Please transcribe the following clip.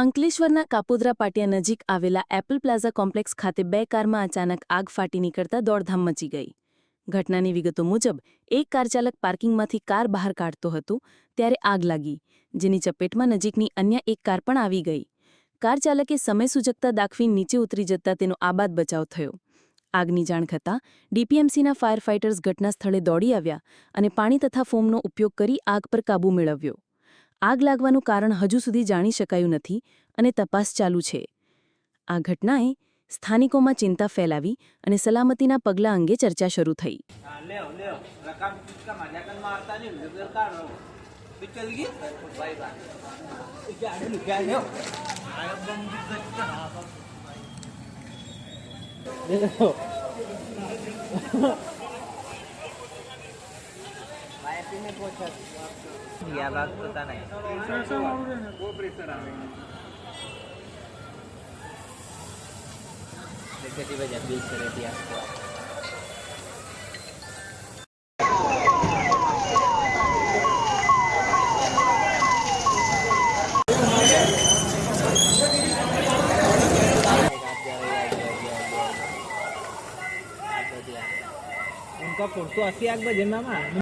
અંકલેશ્વરના કાપોદ્રા પાટિયા નજીક આવેલા એપલ પ્લાઝા કોમ્પ્લેક્સ ખાતે બે કારમાં અચાનક આગ ફાટી નીકળતા દોડધામ મચી ગઈ. ઘટનાની વિગતો મુજબ, એક કાર ચાલક પાર્કિંગમાંથી કાર બહાર કાઢતો હતો, ત્યારે આગ લાગી, જેની ચપેટમાં નજીકની અન્ય એક કાર પણ આવી ગઈ. કાર ચાલકે સમય સૂચકતા દાખવી નીચે ઉતરી જતા તેનો આબાદ બચાવ થયો. આગની જાણ થતાં, ડીપીએમસીના ફાયર ફાઇટર્સ ઘટના સ્થળે દોડી આવ્યા અને પાણી તથા ફોમનો ઉપયોગ કરી આગ પર કાબૂ મેળવ્યો. આગ લાગવાનું કારણ હજુ સુધી જાણી શકાયું નથી અને તપાસ ચાલુ છે. આ ઘટનાએ સ્થાનિકોમાં ચિંતા ફેલાવી અને સલામતીના પગલાં અંગે ચર્ચા શરૂ થઈ. हाँ ले आओ ले आओ रकाम का मजा कर मारता नहीं नजर का रहो तो चल गई भाई बात क्या आगे क्या ले आओ देखो मायापी में पहुंचा या बात पता नहीं वो प्रेशर आ देखती वजह बीच से रहती है आपको उनका फोटो अस्सी आग बजे मामा